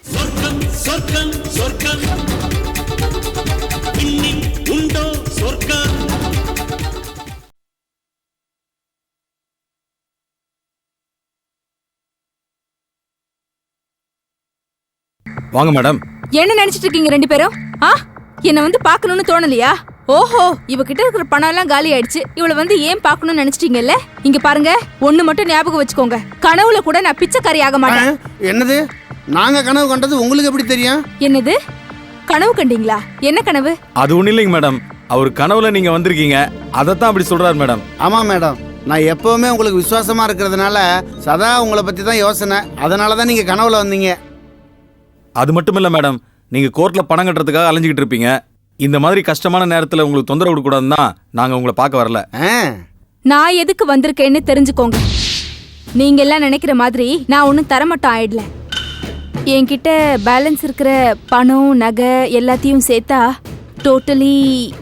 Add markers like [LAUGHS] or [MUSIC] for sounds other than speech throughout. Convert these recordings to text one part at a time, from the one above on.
சொர்க்கம் சொர்க்கம் சொர்க்கம். இன்னில் உண்டோ சொர்க்கம்? வாங்க மேடம். என்ன நினைச்சிட்டு இருக்கீங்க ரெண்டு பேரும்? ஆ? என்ன வந்து பார்க்கணும்னு தோணலையா? ஓஹோ இவகிட்ட இருக்கிற பணம் எல்லாம் காலி ஆயிடுச்சு இவள வந்து ஏன் பார்க்கணும்னு நினைச்சிட்டீங்கல்ல? இங்க பாருங்க ஒண்ணு மட்டும் ஞாபகம் வச்சுக்கோங்க. கனவுல கூட நான் பிச்சைக்காரி ஆக மாட்டேன். என்னது? நாங்க கனவு கண்டது உங்களுக்கு எப்படி தெரியும்? என்னது? கனவு கண்டீங்களா? என்ன கனவு? அது ஒண்ணும் இல்லைங்க மேடம். அவர் கனவுல நீங்க வந்திருக்கீங்க. அதைத்தான் அப்படி சொல்றாரு மேடம். ஆமா மேடம். நான் எப்பவுமே உங்களுக்கு விசுவாசமா இருக்கிறதுனால சதா உங்களை பத்தி தான் யோசனை. அதனால தான் நீங்க கனவுல வந்தீங்க. அது மட்டும் இல்ல மேடம். நீங்க கோர்ட்ல பணம் கட்டுறதுக்காக அலைஞ்சிக்கிட்டு இருப்பீங்க. இந்த மாதிரி கஷ்டமான நேரத்துல உங்களுக்கு தொந்தரவு கொடுக்கூடாதுன்னு தான் நாங்க உங்களை பார்க்க வரல. நான் எதுக்கு வந்திருக்கேன்னு தெரிஞ்சுக்கோங்க. நீங்க எல்லாம் நினைக்கிற மாதிரி நான் ஒன்றும் தரமட்டம் ஆயிடல. என்கிட்ட பேலன்ஸ் இருக்கிற பணம் நகை எல்லாத்தையும் சேர்த்தா டோட்டலி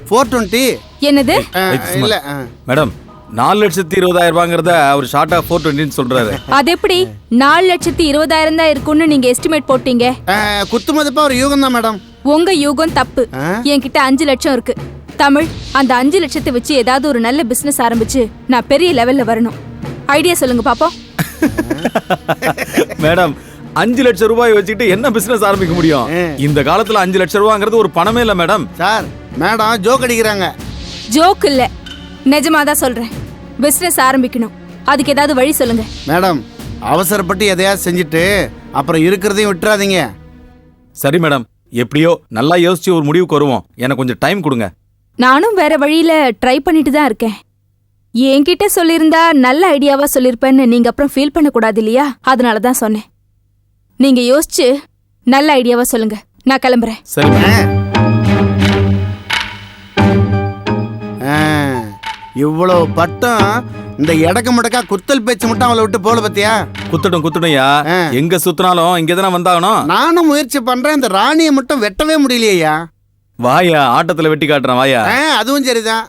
420 என்னது? ஆ, Wait, சும்மா. இல்ல ஆ. மேடம் நாலு லட்சத்தி இருபதாயிரம் ரூபாங்கிறத அவர் ஷார்ட்டா ஃபோர் டுவெண்ட்டின்னு சொல்றாரு. [LAUGHS] அது எப்படி? நாலு லட்சத்தி இருபதாயிரம் தான் இருக்கும்னு நீங்க எஸ்டிமேட் போட்டீங்க. குத்து மதிப்பா ஒரு யூகம் தான் மேடம். உங்க யூகம் தப்பு? என்கிட்ட அஞ்சு லட்சம் இருக்கு. தமிழ் அந்த அஞ்சு லட்சத்தை வச்சு ஏதாவது ஒரு நல்ல பிசினஸ் ஆரம்பிச்சு நான் பெரிய லெவல்ல வரணும். ஐடியா சொல்லுங்க பாப்போம். [LAUGHS] மேடம் அஞ்சு லட்சம் ரூபாய் வச்சுக்கிட்டு என்ன பிசினஸ் ஆரம்பிக்க முடியும்? இந்த காலத்துல அஞ்சு லட்சம் ரூபாங்கிறது ஒரு பணமே இல்ல மேடம். சார் மேடம் ஜோக் அடிக்கிறாங்க. ஜோக் இல்ல. நிஜமா தான் சொல்றேன். பிசினஸ் ஆரம்பிக்கணும். அதுக்கு ஏதாவது வழி சொல்லுங்க. மேடம் அவசரப்பட்டு எதையாவது செஞ்சுட்டு அப்புறம் இருக்கிறதையும் விட்டுறாதீங்க. சரி மேடம். எப்படியோ நல்லா யோசிச்சு ஒரு முடிவுக்கு வருவோம். எனக்கு கொஞ்சம் டைம் கொடுங்க. நானும் வேற வழியில ட்ரை பண்ணிட்டு தான் இருக்கேன். என்கிட்ட சொல்லியிருந்தா நல்ல ஐடியாவா சொல்லிருப்பேன்னு நீங்க அப்புறம் ஃபீல் பண்ணக்கூடாது இல்லையா? அதனால தான் சொன்னேன். நீங்க யோசிச்சு நல்ல ஐடியாவா சொல்லுங்க. நான் கிளம்புறேன். சரி இவ்வளவு பட்டம் இந்த எடக்க முடக்கா குத்தல் பேச்சு மட்டும் அவளை விட்டு போல பத்தியா? குத்தட்டும் குத்தட்டும்யா. ஆ. எங்க சுத்தினாலும் இங்க தானே வந்தாகணும். நானும் முயற்சி பண்றேன் இந்த ராணியை மட்டும் வெட்டவே முடியலையா வாயா ஆட்டத்துல வெட்டி காட்டுறேன் வாயா. அதுவும் சரிதான்.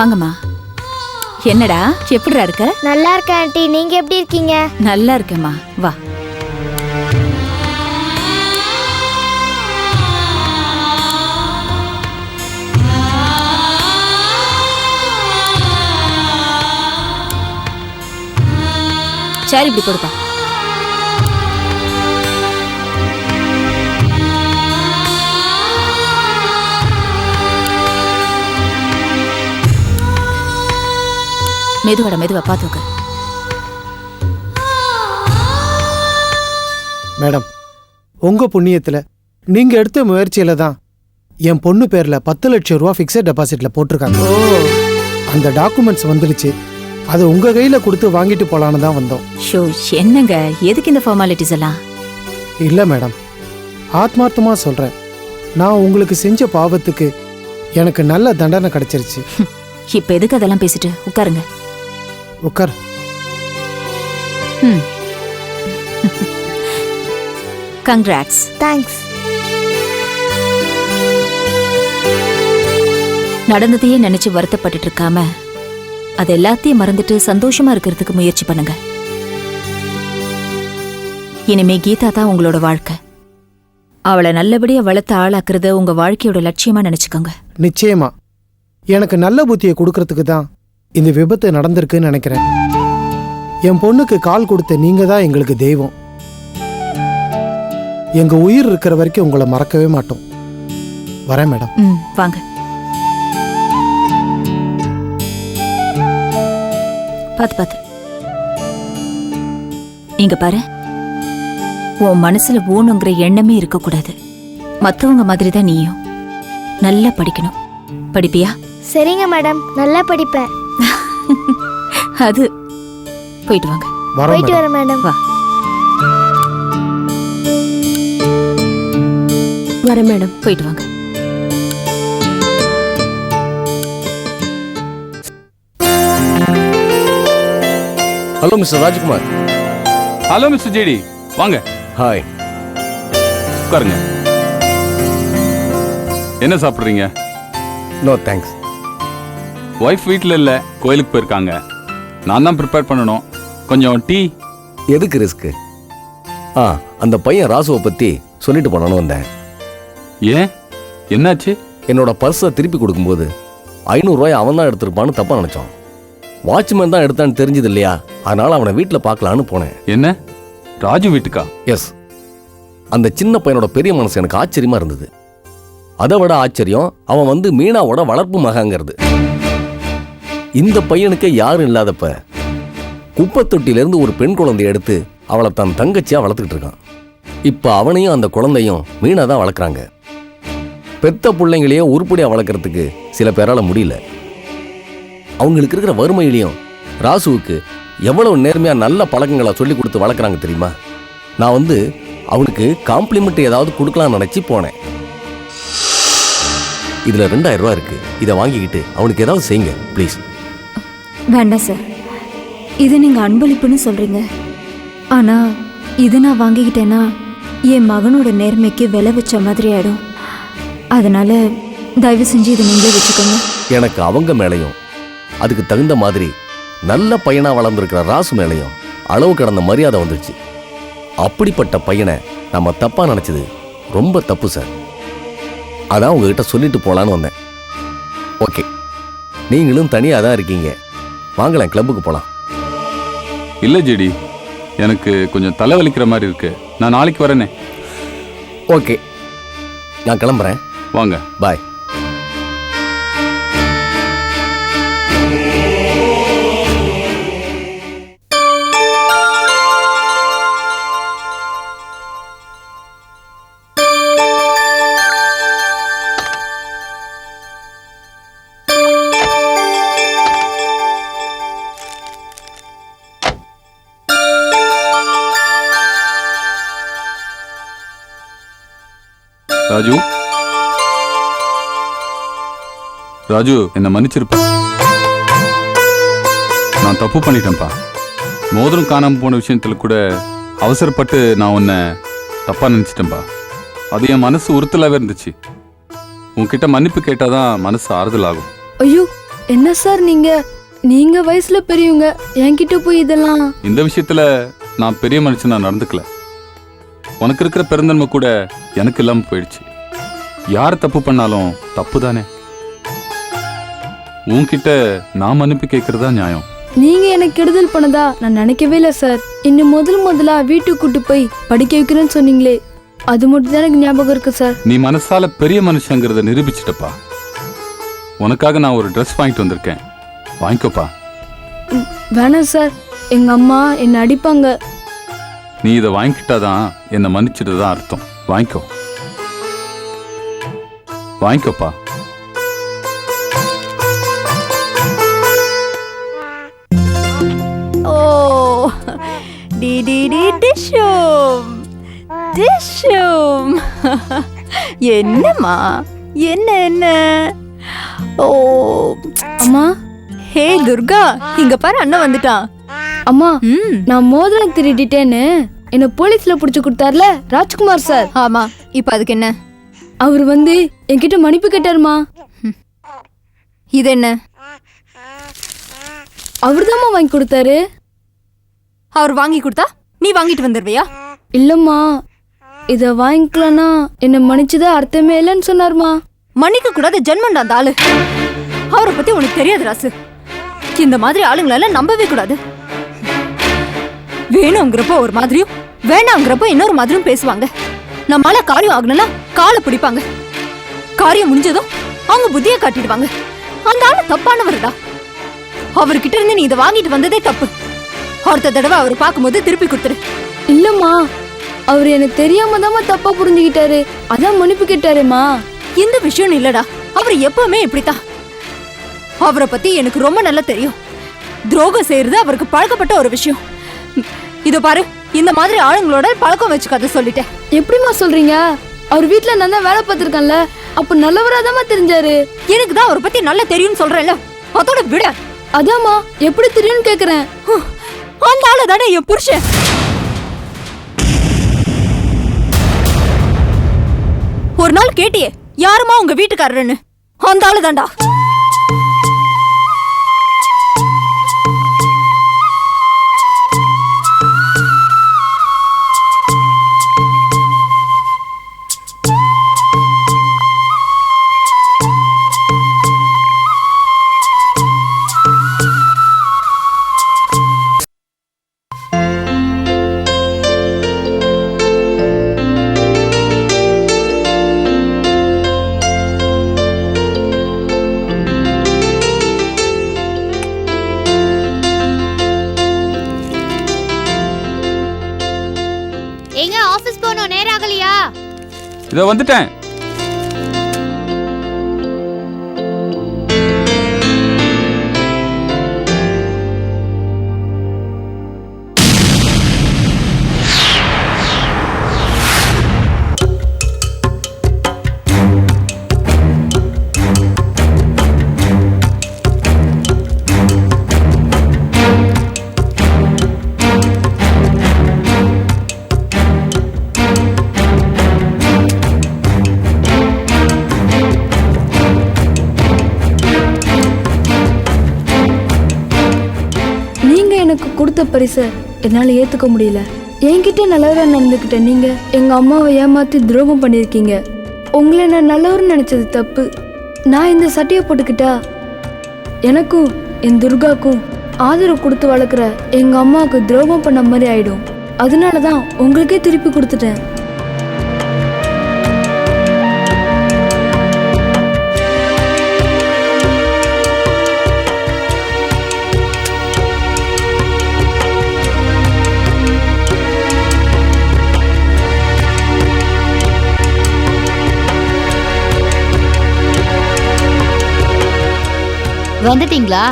வாங்கம்மா. என்னடா எப்படிடா இருக்க? நல்லா இருக்கேன் ஆண்டி. நீங்க எப்படி இருக்கீங்க? நல்லா இருக்கேம்மா. வா. சரி இப்படி கொடுப்பா மெதுவாடா மெதுவா பார்த்து உட்காரு. மேடம் உங்க புண்ணியத்துல நீங்க எடுத்த முயற்சியில தான் என் பொண்ணு பேர்ல பத்து லட்சம் ரூபா ஃபிக்ஸட் டெபாசிட்ல போட்டிருக்காங்க. அந்த டாக்குமெண்ட்ஸ் வந்துடுச்சு அதை உங்க கையில கொடுத்து வாங்கிட்டு போலான்னு தான் வந்தோம். ஷோ என்னங்க? எதுக்கு இந்த ஃபார்மாலிட்டிஸ் எல்லாம்? இல்ல மேடம் ஆத்மார்த்தமா சொல்றேன். நான் உங்களுக்கு செஞ்ச பாவத்துக்கு எனக்கு நல்ல தண்டனை கிடைச்சிருச்சு. [LAUGHS] இப்ப எதுக்கு அதெல்லாம் பேசிட்டு உட்காருங்க. உட்கார் கங்க்ராட்ஸ் தேங்க்ஸ் நடந்ததையே நினைச்சு வருத்தப்பட்டுட்டு இருக்காம அது எல்லாத்தையும் மறந்துட்டு சந்தோஷமா இருக்கிறதுக்கு முயற்சி பண்ணுங்க. இனிமே கீதா தான் உங்களோட வாழ்க்கை. அவளை நல்லபடியா வளர்த்து ஆளாக்குறத உங்க வாழ்க்கையோட லட்சியமா நினைச்சுக்கோங்க. நிச்சயமா. எனக்கு நல்ல புத்தியை கொடுக்கறதுக்கு தான் இந்த விபத்து நடந்திருக்குன்னு நினைக்கிறேன். என் பொண்ணுக்கு கால் கொடுத்த நீங்க தான் எங்களுக்கு தெய்வம். எங்க உயிர் இருக்கிற வரைக்கும் உங்களை மறக்கவே மாட்டோம். வரேன் மேடம். ம் வாங்க. பாத்து பாத்து. இங்க பாரு. உன் மனசுல ஊனுங்கிற எண்ணமே இருக்கக்கூடாது. மத்தவங்க மாதிரி தான் நீயும். நல்லா படிக்கணும். படிப்பியா? சரிங்க மேடம் நல்லா படிப்பேன். அது. போயிட்டு வாங்க. போயிட்டு மேடம். வரேன் மேடம். வா. வரேன் மேடம். போயிட்டு வாங்க. Hello mister Rajkumar. Hello mister J D. வாங்க. ஹாய் உட்காருங்க. என்ன சாப்பிட்றீங்க? நோ தேங்க்ஸ் ஒய்ஃப் வீட்டில் இல்லை கோயிலுக்கு போயிருக்காங்க. நான் தான் ப்ரிப்பேர் பண்ணணும். கொஞ்சம் டீ. எதுக்கு ரிஸ்க்கு ஆ அந்த பையன் ராசுவை பற்றி சொல்லிட்டு போனான்னு வந்தேன். ஏன்? என்னாச்சு? என்னோட பர்ஸை திருப்பி கொடுக்கும்போது ஐநூறுரூவாய் அவன் தான் எடுத்திருப்பான்னு தப்பாக நினச்சோம் வாட்ச்மேன் தான் எடுத்தான்னு தெரிஞ்சது இல்லையா? அதனால் அவனை வீட்டில் பார்க்கலான்னு போனேன். என்ன? ராஜு வீட்டுக்கா? எஸ் அந்த சின்ன பையனோட பெரிய மனசு எனக்கு ஆச்சரியமா இருந்தது. அதை விட ஆச்சரியம் அவன் வந்து மீனாவோட வளர்ப்பு மகங்கிறது இந்த பையனுக்கே யாரும் இல்லாதப்ப குப்பை தொட்டியிலிருந்து ஒரு பெண் குழந்தை எடுத்து அவளை தன் தங்கச்சியாக வளர்த்துக்கிட்டு இருக்கான். இப்போ அவனையும் அந்த குழந்தையும் மீனா தான் வளர்க்குறாங்க. பெத்த பிள்ளைங்களையே உருப்படியாக வளர்க்குறதுக்கு சில பேரால் முடியல. அவங்களுக்கு இருக்கிற வறுமையிலையும் ராசுவுக்கு எவ்வளவு நேர்மையாக நல்ல பழக்கங்களை சொல்லி கொடுத்து வளர்க்குறாங்க தெரியுமா? நான் வந்து அவனுக்கு காம்ப்ளிமெண்ட் ஏதாவது கொடுக்கலாம்னு நினச்சி போனேன். இதில் ரெண்டாயிரம் ரூபா இருக்குது இதை வாங்கிக்கிட்டு அவனுக்கு ஏதாவது செய்யுங்க ப்ளீஸ் வேண்டாம் சார். இது நீங்கள் அன்பளிப்புன்னு சொல்கிறீங்க ஆனால் இது நான் வாங்கிக்கிட்டேன்னா என் மகனோட நேர்மைக்கு விலை வச்ச மாதிரி ஆகிடும் அதனால் தயவு செஞ்சு இதை நீங்களே வச்சுக்கோங்க. எனக்கு அவங்க மேலையும் அதுக்கு தகுந்த மாதிரி நல்ல பையனாக வளர்ந்துருக்கிற ராசு மேலையும் அளவு கடந்த மரியாதை வந்துருச்சு. அப்படிப்பட்ட பையனை நம்ம தப்பாக நினச்சது ரொம்ப தப்பு சார். அதான் உங்ககிட்ட சொல்லிட்டு போகலான்னு வந்தேன். ஓகே. நீங்களும் தனியாக தான் இருக்கீங்க. வாங்கலாம் கிளப்புக்கு போகலாம் இல்லை ஜேடி எனக்கு கொஞ்சம் தலை வலிக்கிற மாதிரி இருக்கு. நான் நாளைக்கு வரேனே. ஓகே நான் கிளம்புறேன். வாங்க. பாய். ராஜு என்னை மன்னிச்சிருப்பா. நான் தப்பு பண்ணிட்டேன்ப்பா மோதிரம் காணாம போன விஷயத்துல கூட அவசரப்பட்டு நான் உன்னை தப்பா நினைச்சிட்டேன்ப்பா அது என் மனசு உறுத்தலாவே இருந்துச்சு. உன்கிட்ட மன்னிப்பு கேட்டாதான் மனசு ஆறுதல் ஆகும் ஐயோ என்ன சார் நீங்க? நீங்க வயசுல பெரியவங்க என்கிட்ட போய் இதெல்லாம் இந்த விஷயத்துல நான் பெரிய மனுஷனா நடந்துக்கல. உனக்கு இருக்கிற பெருந்தன்மை கூட எனக்கு இல்லாம போயிடுச்சு. யார் தப்பு பண்ணாலும் தப்பு தானே உன்கிட்ட நான் மன்னிப்பு கேட்கறதா நியாயம்? நீங்க எனக்கு கெடுதல் பண்ணதா நான் நினைக்கவே இல்லை சார் இன்னும் முதல் முதலா வீட்டுக்கு கூட்டு போய் படிக்க வைக்கிறேன்னு சொன்னீங்களே அது மட்டும் தான் எனக்கு ஞாபகம் இருக்கு சார் நீ மனசால பெரிய மனுஷங்கிறத நிரூபிச்சிட்டப்பா. உனக்காக நான் ஒரு ட்ரெஸ் வாங்கிட்டு வந்திருக்கேன். வாங்கிக்கோப்பா. வேணாம் சார் எங்க அம்மா என்னை அடிப்பாங்க. நீ இதை வாங்கிக்கிட்டாதான் என்னை மன்னிச்சிட்டு தான் அர்த்தம். வாங்கிக்கோ. வாங்கிக்கோப்பா. டி டி டி டிஷும் டிஷும் என்னம்மா என்ன என்ன ஓ அம்மா. ஹே துர்கா இங்க பாரு அண்ணன் வந்துட்டான் அம்மா ம். நான் மோதிரம் திருடிட்டேன்னு என்ன போலீஸ்ல புடிச்சு கொடுத்தார்ல ராஜ்குமார் சார். ஆமா இப்ப அதுக்கு என்ன? அவர் வந்து என்கிட்ட மன்னிப்பு கேட்டாருமா. இது என்ன? அவர்தாம்மா வாங்கி கொடுத்தாரு. அவர் வாங்கி கொடுத்தா நீ வாங்கிட்டு வந்துருவியா? இல்லம்மா இத வாங்கிக்கலனா என்ன மன்னிச்சதா அர்த்தமே இல்லைன்னு சொன்னாருமா. மன்னிக்க கூடாத ஜென்மண்டா அந்த ஆளு. அவரை பத்தி உனக்கு தெரியாது ராசு. இந்த மாதிரி ஆளுங்களெல்லாம் நம்பவே கூடாது. வேணுங்கிறப்போ ஒரு மாதிரியும் வேணாங்கிறப்போ இன்னொரு மாதிரியும் பேசுவாங்க. நம்மளால காரியம் ஆகணும்னா காலை பிடிப்பாங்க. காரியம் முடிஞ்சதும் அவங்க புத்திய காட்டிடுவாங்க. அந்த ஆளு தப்பானவர்டா. அவர்கிட்ட இருந்து நீ இதை வாங்கிட்டு வந்ததே தப்பு. அடுத்த தடவை அவர் பார்க்கும்போது திருப்பி கொடுத்துரு. இல்லம்மா அவர் எனக்கு தெரியாம தாம்மா தப்பா புரிஞ்சுக்கிட்டாரு. அதான் மன்னிப்பு கேட்டாருமா. இந்த விஷயம் இல்லடா. அவர் எப்பவுமே இப்படித்தான். அவரை பத்தி எனக்கு ரொம்ப நல்லா தெரியும். துரோகம் செய்யறது அவருக்கு பழக்கப்பட்ட ஒரு விஷயம். இதோ பாரு இந்த மாதிரி ஆளுங்களோட பழக்கம் வச்சுக்காத சொல்லிட்டேன். எப்படிம்மா சொல்றீங்க? அவர் வீட்ல நான் தான் வேலை பார்த்திருக்கேன்ல. அப்ப நல்லவராதாம்மா தெரிஞ்சாரு. எனக்கு தான் அவரை பத்தி நல்லா தெரியும்னு சொல்றேன்ல. அதோட விட. அதாம்மா எப்படி தெரியும்னு கேக்குறேன். அந்த ஆளு தானே என் புருஷன்? ஒரு நாள் கேட்டியே யாருமா உங்க வீட்டுக்காரருன்னு? அந்த ஆளு தான்டா இதை வந்துட்டேன். பரிசை என்னால் ஏற்றுக்க முடியல. என்கிட்ட நல்லவராக நடந்துக்கிட்ட நீங்கள் எங்கள் அம்மாவை ஏமாற்றி துரோகம் பண்ணியிருக்கீங்க. உங்களை நான் நல்லவர்னு நினச்சது தப்பு. நான் இந்த சட்டையை போட்டுக்கிட்டா? எனக்கும் என் துர்காக்கும் ஆதரவு கொடுத்து வளர்க்குற எங்கள் அம்மாவுக்கு துரோகம் பண்ண மாதிரி ஆயிடும். அதனால தான் உங்களுக்கே திருப்பி கொடுத்துட்டேன். வந்துட்டீங்களா?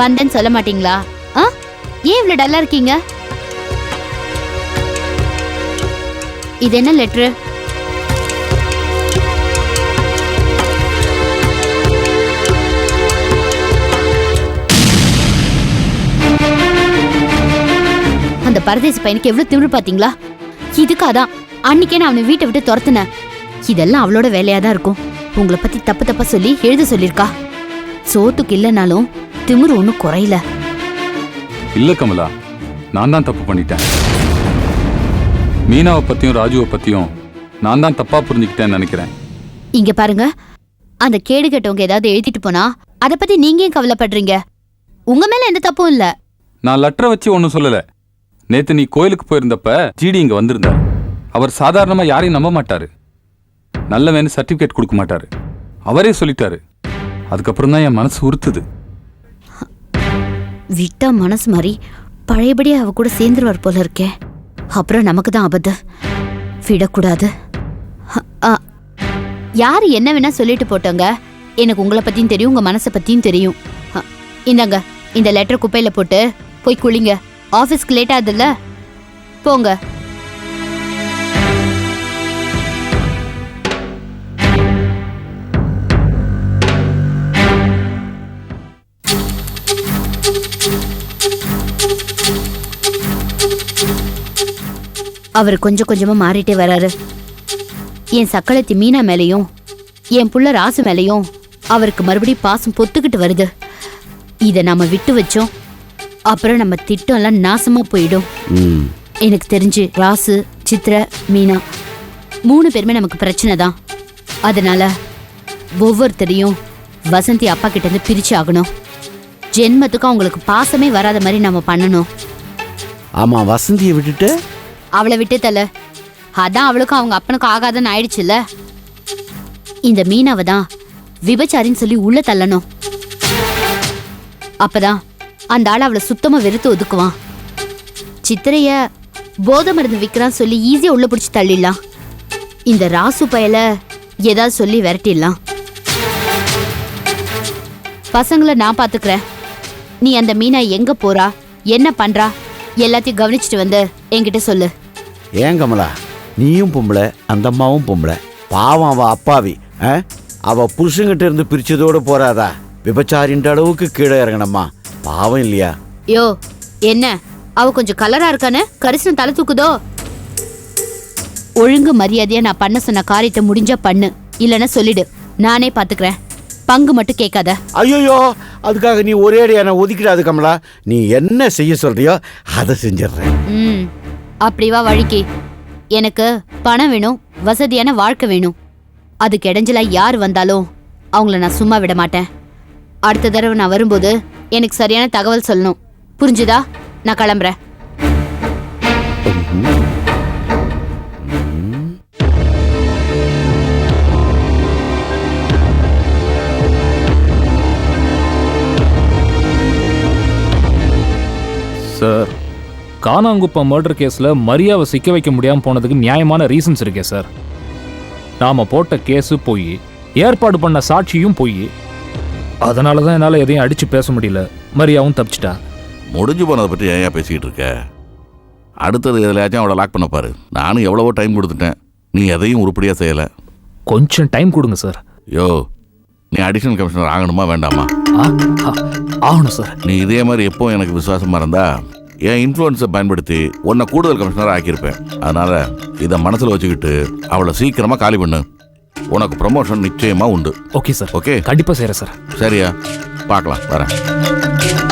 வந்தேன்னு சொல்ல மாட்டீங்களா? ஆ? ஏன் இவ்வளோ டல்லாக இருக்கீங்க? இது என்ன லெட்ரு அந்த பரதேசி பையனுக்கு எவ்வளவு பார்த்தீங்களா பாத்தீங்களா? இதுக்காதான் அன்னைக்கே நான் அவனை வீட்டை விட்டு துரத்துனேன். இதெல்லாம் அவளோட வேலையாக தான் இருக்கும். உங்களை பத்தி தப்பு தப்பாக சொல்லி எழுத சொல்லிருக்கா சோத்துக்கு இல்லைனாலும் திமிரு ஒன்றும் குறையல. இல்ல கமலா நான் தான் தப்பு பண்ணிட்டேன். மீனாவை பத்தியும் ராஜுவை பத்தியும் நான் தான் தப்பா புரிஞ்சுக்கிட்டேன்னு நினைக்கிறேன். இங்க பாருங்க அந்த கேடு கெட்டவங்க ஏதாவது எழுதிட்டு போனா அத பத்தி நீங்க ஏன் கவலைப்படுறீங்க? உங்க மேல எந்த தப்பும் இல்ல. நான் லெட்டரை வச்சு ஒன்றும் சொல்லல. நேத்து நீ கோயிலுக்கு போயிருந்தப்ப ஜிடி இங்க வந்திருந்தார் அவர் சாதாரணமா யாரையும் நம்ப மாட்டாரு. நல்லவன்னு சர்டிபிகேட் கொடுக்க மாட்டாரு. அவரே சொல்லிட்டாரு. அதுக்கப்புறம் தான் என் மனசு உறுத்துது. விட்டா மனசு மாதிரி பழையபடியே அவ கூட சேர்ந்துருவார் போல இருக்கே. அப்புறம் நமக்கு தான் அபத்த விடக்கூடாது யார் என்ன வேணா சொல்லிட்டு போட்டோங்க. எனக்கு உங்களை பத்தியும் தெரியும் உங்க மனசை பத்தியும் தெரியும். இந்தாங்க இந்த லெட்டர் குப்பையில போட்டு போய் குளிங்க. ஆஃபீஸ்க்கு லேட் ஆகுதுல்ல? போங்க. அவர் கொஞ்சம் கொஞ்சமா மாறிட்டே வராரு. என் சக்களத்தி மீனா மேலேயும் என் புள்ள ராசு மேலேயும் அவருக்கு மறுபடியும் பாசம் பொத்துக்கிட்டு வருது. இதை நாம விட்டு வச்சோம். அப்புறம் நம்ம திட்டம்லாம் நாசமா போயிடும். எனக்கு தெரிஞ்சு ராசு சித்ர மீனா மூணு பேருமே நமக்கு பிரச்சனை தான். அதனால ஒவ்வொருத்தரையும் வசந்தி அப்பா கிட்ட இருந்து பிரிச்சு ஆகணும். ஜென்மத்துக்கும் அவங்களுக்கு பாசமே வராத மாதிரி நம்ம பண்ணணும். ஆமா வசந்தியை விட்டுட்டு அவளை விட்டு தல அதான் அவளுக்கும் அவங்க அப்பனுக்கும் ஆகாதன்னு ஆயிடுச்சுல்ல? இந்த மீனாவை தான் விபச்சாரின்னு சொல்லி உள்ள தள்ளணும். அப்பதான் அந்த ஆள் அவளை சுத்தமா வெறுத்து ஒதுக்குவான். சித்திரைய போதை மருந்து விற்கிறான்னு சொல்லி ஈஸியா உள்ள பிடிச்சி தள்ளிடலாம். இந்த ராசு பயல ஏதாவது சொல்லி விரட்டிடலாம். பசங்களை நான் பாத்துக்கிறேன் நீ அந்த மீனா எங்க போறா? என்ன பண்றா? எல்லாத்தையும் கவனிச்சுட்டு வந்து என்கிட்ட சொல்லு. ஏன் கமலா? நீயும் பொம்பளை அந்த அம்மாவும் பொம்பளை. பாவம் அவ அப்பாவி ஆ? அவ புருஷங்கிட்ட இருந்து பிரிச்சதோட போறாதா? விபச்சாரின்ற அளவுக்கு கீழே இறங்கணுமா? பாவம் இல்லையா? யோ என்ன? அவ கொஞ்சம் கலரா இருக்கானு? கரிசனம் தலை தூக்குதோ? ஒழுங்கு மரியாதையா நான் பண்ண சொன்ன காரியத்தை முடிஞ்சா பண்ணு. இல்லைன்னா சொல்லிடு. நானே பாத்துக்கிறேன். பங்கு மட்டும் கேட்காத. ஐயோ அதுக்காக நீ ஒரே அடியான ஒதுக்கிடாது கமலா. நீ என்ன செய்ய சொல்றியோ அதை செஞ்சிடுறேன். ம். அப்படி வா வழிக்கு. எனக்கு பணம் வேணும் வசதியான வாழ்க்கை வேணும். அதுக்கு இடைஞ்சலா யார் வந்தாலும் அவங்கள நான் சும்மா விட மாட்டேன். அடுத்த தடவை நான் வரும்போது எனக்கு சரியான தகவல் சொல்லணும். புரிஞ்சுதா? நான் கிளம்புறேன். சார் கானாங்குப்பம் மர்டர் கேஸில் மரியாவை சிக்க வைக்க முடியாமல் போனதுக்கு நியாயமான ரீசன்ஸ் இருக்கே சார் நாம போட்ட கேஸு போய் ஏற்பாடு பண்ண சாட்சியும் போய் அதனால தான் என்னால் எதையும் அடிச்சு பேச முடியல. மரியாவும் தப்பிச்சிட்டா. முடிஞ்சு போனதை பற்றி ஏன் பேசிக்கிட்டு இருக்க? அடுத்தது எதுலையாச்சும் அவளை லாக் பண்ண பாரு. நானும் எவ்வளவோ டைம் கொடுத்துட்டேன். நீ எதையும் உருப்படியாக செய்யலை. கொஞ்சம் டைம் கொடுங்க சார் யோ நீ அடிஷனல் கமிஷனர் ஆகணுமா வேண்டாமா? ஆகணும் சார் நீ இதே மாதிரி எப்போ எனக்கு விசுவாசமாக இருந்தா என் இன்ஃப்ளூயன்ஸை பயன்படுத்தி உன்னை கூடுதல் கமிஷனர் ஆக்கியிருப்பேன். அதனால இதை மனசில் வச்சுக்கிட்டு அவளை சீக்கிரமாக காலி பண்ணு. உனக்கு ப்ரமோஷன் நிச்சயமாக உண்டு. ஓகே சார் ஓகே கண்டிப்பாக செய்கிறேன் சார் சரியா? பார்க்கலாம் வரேன்.